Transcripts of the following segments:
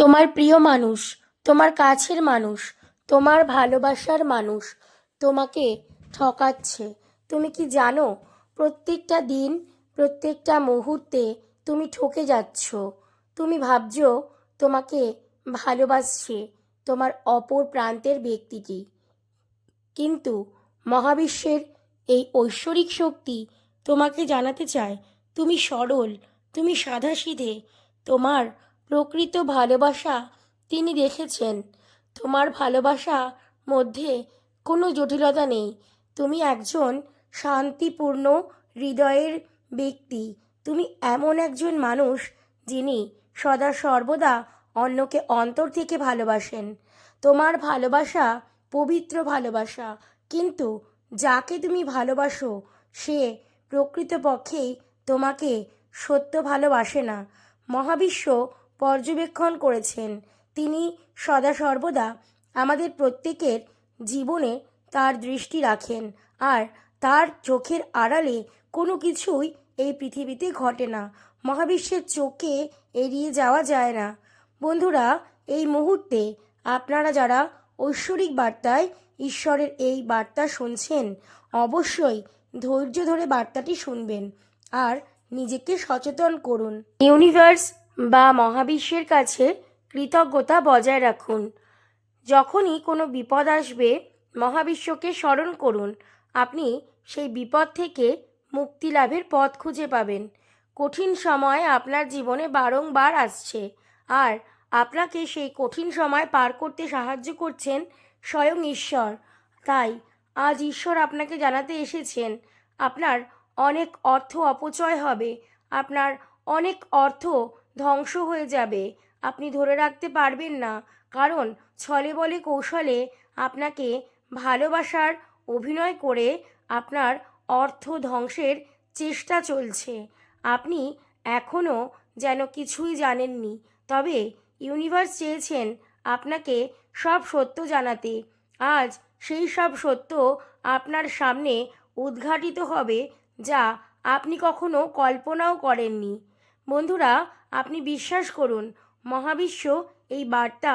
তোমার প্রিয় মানুষ, তোমার কাছের মানুষ, তোমার ভালোবাসার মানুষ তোমাকে ঠকাচ্ছে। তুমি কি জানো, প্রত্যেকটা দিন, প্রত্যেকটা মুহূর্তে তুমি ঠকে যাচ্ছ। তুমি ভাবছ, তোমাকে ভালোবাসছে তোমার অপর প্রান্তের ব্যক্তিটি কিন্তু মহাবিশ্বের এই ঐশ্বরিক শক্তি তোমাকে জানাতে চায়, তুমি সরল, তুমি সাধাসিধে তোমার প্রকৃত ভালোবাসা তিনি দেখেছেন। তোমার ভালোবাসা মধ্যে কোনো জটিলতা নেই। তুমি একজন শান্তিপূর্ণ হৃদয়ের ব্যক্তি। তুমি এমন একজন মানুষ যিনি সদা সর্বদা অন্যকে অন্তর থেকে ভালোবাসেন। তোমার ভালোবাসা পবিত্র ভালোবাসা। কিন্তু যাকে তুমি ভালোবাসো, সে প্রকৃতপক্ষেই তোমাকে সত্য ভালোবাসে না। মহাবিশ্ব পর্যবেক্ষণ করেছেন। তিনি সদা সর্বদা আমাদের প্রত্যেকের জীবনে তার দৃষ্টি রাখেন আর তার চোখের আড়ালে কোনো কিছুই এই পৃথিবীতে ঘটে না। মহাবিশ্বের চোখে এড়িয়ে যাওয়া যায় না। বন্ধুরা, এই মুহূর্তে আপনারা যারা ঐশ্বরিক বার্তায় ঈশ্বরের এই বার্তা শুনছেন, অবশ্যই ধৈর্য ধরে বার্তাটি শুনবেন আর নিজেকে সচেতন করুন। ইউনিভার্স বা মহাবিশ্বের কাছে কৃতজ্ঞতা বজায় রাখুন। যখনই কোনো বিপদ আসবে, মহাবিশ্বকে স্মরণ করুন। আপনি সেই বিপদ থেকে মুক্তি লাভের পথ খুঁজে পাবেন। কঠিন সময় আপনার জীবনে বারংবার আসছে। আর আপনাকে সেই কঠিন সময় পার করতে সাহায্য করছেন স্বয়ং ঈশ্বর। তাই আজ ঈশ্বর আপনাকে জানাতে এসেছেন, আপনার অনেক অর্থ অপচয় হবে। আপনার অনেক অর্থ ধ্বংস হয়ে যাবে। আপনি ধরে রাখতে পারবেন না, কারণ ছলে বলে কৌশলে আপনাকে ভালোবাসার অভিনয় করে আপনার অর্থ ধ্বংসের চেষ্টা চলছে। আপনি এখনও যেন কিছুই জানেননি, তবে ইউনিভার্স চেয়েছেন আপনাকে সব সত্য জানাতে। আজ সেই সব সত্য আপনার সামনে উদ্ঘাটিত হবে, যা আপনি কখনো কল্পনাও করেননি। বন্ধুরা, আপনি বিশ্বাস করুন, মহাবিশ্ব এই বার্তা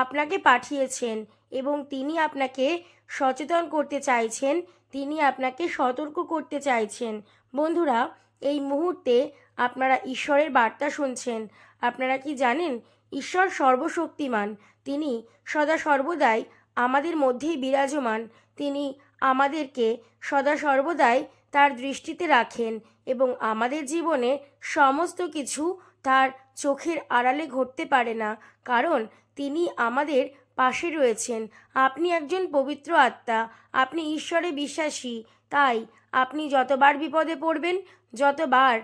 আপনাকে পাঠিয়েছেন এবং তিনি আপনাকে সচেতন করতে চাইছেন, তিনি আপনাকে সতর্ক করতে চাইছেন। বন্ধুরা, এই মুহূর্তে আপনারা ঈশ্বরের বার্তা শুনছেন। আপনারা কি জানেন, ঈশ্বর সর্বশক্তিমান, তিনি সদা সর্বদাই আমাদের মধ্যেই বিরাজমান, তিনি আমাদেরকে সদা সর্বদাই তার দৃষ্টিতে রাখেন এবং আমাদের জীবনে সমস্ত কিছু তার চোখের আড়ালে ঘটতে পারে না, কারণ তিনি আমাদের পাশে রয়েছেন। আপনি একজন পবিত্র আত্মা, আপনি ঈশ্বরে বিশ্বাসী, তাই আপনি যতবার বিপদে পড়বেন, যতবার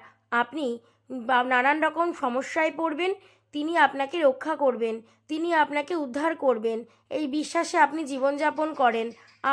আপনি নানান রকম সমস্যায় পড়বেন, তিনি আপনাকে রক্ষা করবেন, তিনি আপনাকে উদ্ধার করবেন। এই বিশ্বাসে আপনি জীবনযাপন করেন।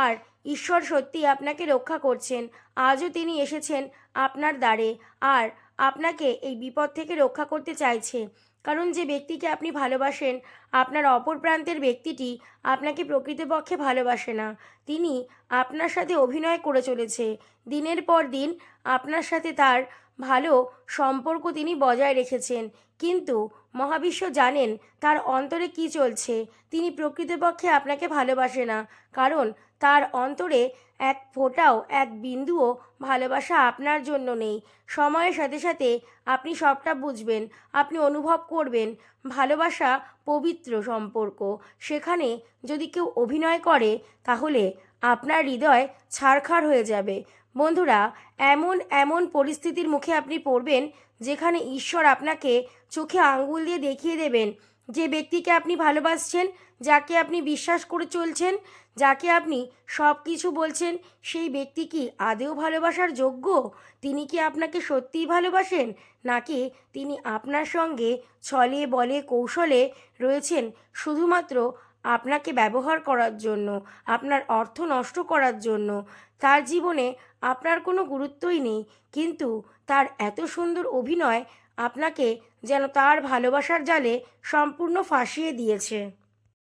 আর ঈশ্বর সত্যি আপনাকে রক্ষা করছেন। আজও তিনি এসেছেন আপনার দ্বারে আর আপনাকে এই বিপদ থেকে রক্ষা করতে চাইছে। কারণ যে ব্যক্তিকে আপনি ভালোবাসেন, আপনার অপর প্রান্তের ব্যক্তিটি আপনাকে প্রকৃতপক্ষে ভালোবাসে না। তিনি আপনার সাথে অভিনয় করে চলেছে। দিনের পর দিন আপনার সাথে তার ভালো সম্পর্ক তিনি বজায় রেখেছেন। কিন্তু মহাবিশ্ব জানেন তার অন্তরে কি চলছে। তিনি প্রকৃতপক্ষে আপনাকে ভালোবাসে না, কারণ তার অন্তরে এক ফোঁটাও এক বিন্দুও ভালোবাসা আপনার জন্য নেই। সময়ের সাথে সাথে আপনি সবটা বুঝবেন, আপনি অনুভব করবেন। ভালোবাসা পবিত্র সম্পর্ক। সেখানে যদি কেউ অভিনয় করে, তাহলে আপনার হৃদয় ছাড়খাড় হয়ে যাবে। বন্ধুরা, এমন এমন পরিস্থিতির মুখে আপনি পড়বেন যেখানে ঈশ্বর আপনাকে চোখে আঙ্গুল দিয়ে দেখিয়ে দেবেন যে ব্যক্তিকে আপনি ভালোবাসছেন, যাকে আপনি বিশ্বাস করে চলছেন, যাকে আপনি সব কিছু বলছেন, সেই ব্যক্তি কি আদেও ভালোবাসার যোগ্য? তিনি কি আপনাকে সত্যিই ভালোবাসেন? নাকি তিনি আপনার সঙ্গে ছলে বলে কৌশলে রয়েছেন শুধুমাত্র আপনাকে ব্যবহার করার জন্য, আপনার অর্থ নষ্ট করার জন্য, তার জীবনে আপনার কোনো গুরুত্বই নেই। কিন্তু তার এত সুন্দর অভিনয় আপনাকে যেন তার ভালোবাসার জালে সম্পূর্ণ ফাঁসিয়ে দিয়েছে।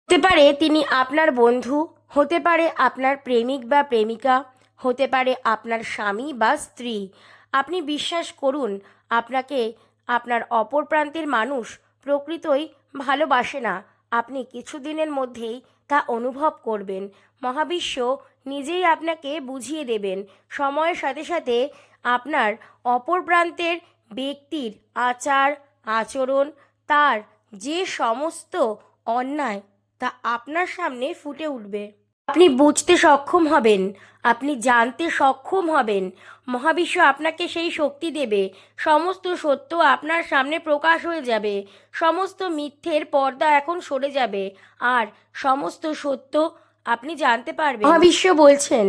হতে পারে তিনি আপনার বন্ধু, হতে পারে আপনার প্রেমিক বা প্রেমিকা, হতে পারে আপনার স্বামী বা স্ত্রী। আপনি বিশ্বাস করুন, আপনাকে আপনার অপর প্রান্তের মানুষ প্রকৃতই ভালোবাসে না। আপনি কিছুদিনের মধ্যেই তা অনুভব করবেন। মহাবিশ্ব নিজেই আপনাকে বুঝিয়ে দেবেন। সময়ের সাথে সাথে আপনার অপর প্রান্তের ব্যক্তির আচার, আচরণ, তার যে সমস্ত অন্যায় তা আপনার সামনে ফুটে উঠবে। আপনি বুঝতে সক্ষম হবেন, আপনি জানতে সক্ষম হবেন। মহাবিশ্ব আপনাকে সেই শক্তি দেবে, সমস্ত সত্য আপনার সামনে প্রকাশ হয়ে যাবে, সমস্ত মিথ্যের পর্দা এখন সরে যাবে, আর সমস্ত সত্য আপনি জানতে পারবেন। মহাবিশ্ব বলছেন,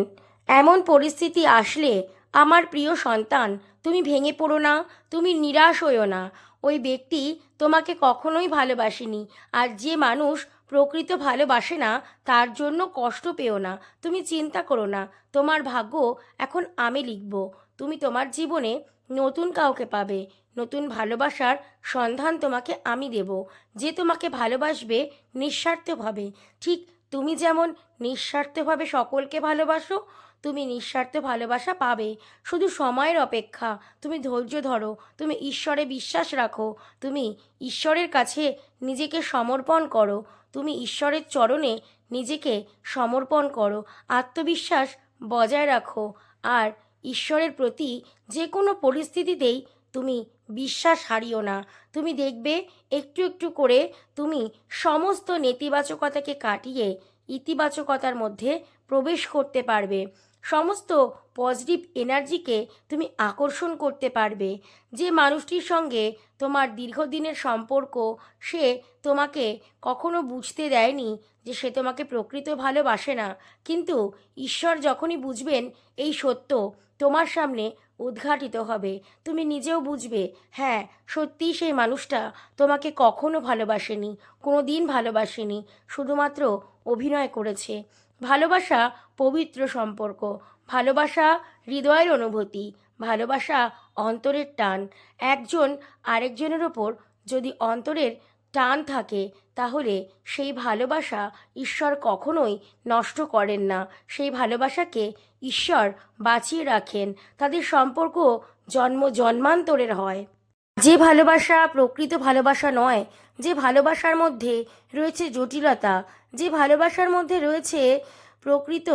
এমন পরিস্থিতি আসলে আমার প্রিয় সন্তান, তুমি ভেঙে পড়ো না, তুমি নিরাশ হইও না। ওই ব্যক্তি তোমাকে কখনোই ভালোবাসেনি, আর যে মানুষ প্রকৃত ভালোবাসে না, তার জন্য কষ্ট পেও না। তুমি চিন্তা করো না, তোমার ভাগ্য এখন আমি লিখব। তুমি তোমার জীবনে নতুন কাউকে পাবে। নতুন ভালোবাসার সন্ধান তোমাকে আমি দেব। যে তোমাকে ভালোবাসবে নিঃস্বার্থভাবে। ঠিক তুমি যেমন নিঃস্বার্থভাবে সকলকে ভালোবাসো, তুমি নিঃস্বার্থ ভালোবাসা পাবে। শুধু সময়ের অপেক্ষা। তুমি ধৈর্য ধরো। তুমি ঈশ্বরে বিশ্বাস রাখো। তুমি ঈশ্বরের কাছে নিজেকে সমর্পণ করো। তুমি ঈশ্বরের চরণে নিজেকে সমর্পণ করো, আত্মবিশ্বাস বজায় রাখো আর ঈশ্বরের প্রতি যে কোনো পরিস্থিতিতেই তুমি বিশ্বাস হারিও না। তুমি দেখবে একটু একটু করে তুমি সমস্ত নেতিবাচকতাকে কাটিয়ে ইতিবাচকতার মধ্যে প্রবেশ করতে পারবে। সমস্ত পজিটিভ এনার্জিকে তুমি আকর্ষণ করতে পারবে। যে মানুষটির সঙ্গে তোমার দীর্ঘদিনের সম্পর্ক, সে তোমাকে কখনো বুঝতে দেয়নি যে সে তোমাকে প্রকৃত ভালোবাসে না। কিন্তু ঈশ্বর যখনই বুঝবেন এই সত্য, তোমার সামনে উদ্ঘাটিত হবে। তুমি নিজেও বুঝবে হ্যাঁ সত্যিই সেই মানুষটা তোমাকে কখনো ভালোবাসেনি কোনো দিন ভালোবাসেনি, শুধুমাত্র অভিনয় করেছে। ভালোবাসা পবিত্র সম্পর্ক, ভালোবাসা হৃদয়ের অনুভূতি, ভালোবাসা অন্তরের টান। একজন আরেকজনের ওপর যদি অন্তরের টান থাকে, তাহলে সেই ভালোবাসা ঈশ্বর কখনোই নষ্ট করেন না। সেই ভালোবাসাকে ঈশ্বর বাঁচিয়ে রাখেন। তাদের সম্পর্ক জন্ম জন্মান্তরের হয়। যে ভালোবাসা প্রকৃত ভালোবাসা নয়, যে ভালোবাসার মধ্যে রয়েছে জটিলতা, যে ভালোবাসার মধ্যে রয়েছে প্রকৃত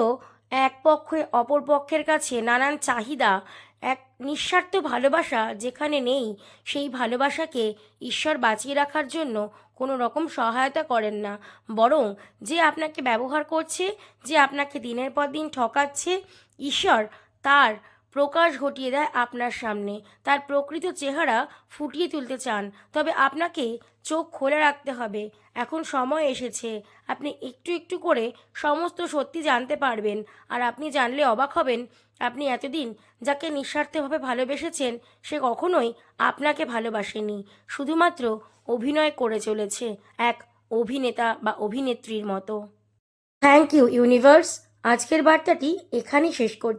এক পক্ষে অপর পক্ষের কাছে নানান চাহিদা, এক নিঃস্বার্থ ভালোবাসা যেখানে নেই, সেই ভালোবাসাকে ঈশ্বর বাঁচিয়ে রাখার জন্য কোনো রকম সহায়তা করেন না। বরং যে আপনাকে ব্যবহার করছে, যে আপনাকে দিনের পর দিন ঠকাচ্ছে, ঈশ্বর তার প্রকাশ ঘটিয়ে দেয় আপনার সামনে। তার প্রকৃত চেহারা ফুটিয়ে তুলতে চান। তবে আপনাকে চোখ খোলা রাখতে হবে। এখন সময় এসেছে। আপনি একটু একটু করে সমস্ত সত্যি জানতে পারবেন। আর আপনি জানলে অবাক হবেন, আপনি এতদিন যাকে নিঃস্বার্থভাবে ভালোবেসেছেন, সে কখনোই আপনাকে ভালোবাসেনি। শুধুমাত্র অভিনয় করে চলেছে এক অভিনেতা বা অভিনেত্রীর মতো। Thank you universe. আজকের বার্তাটি এখানেই শেষ করছি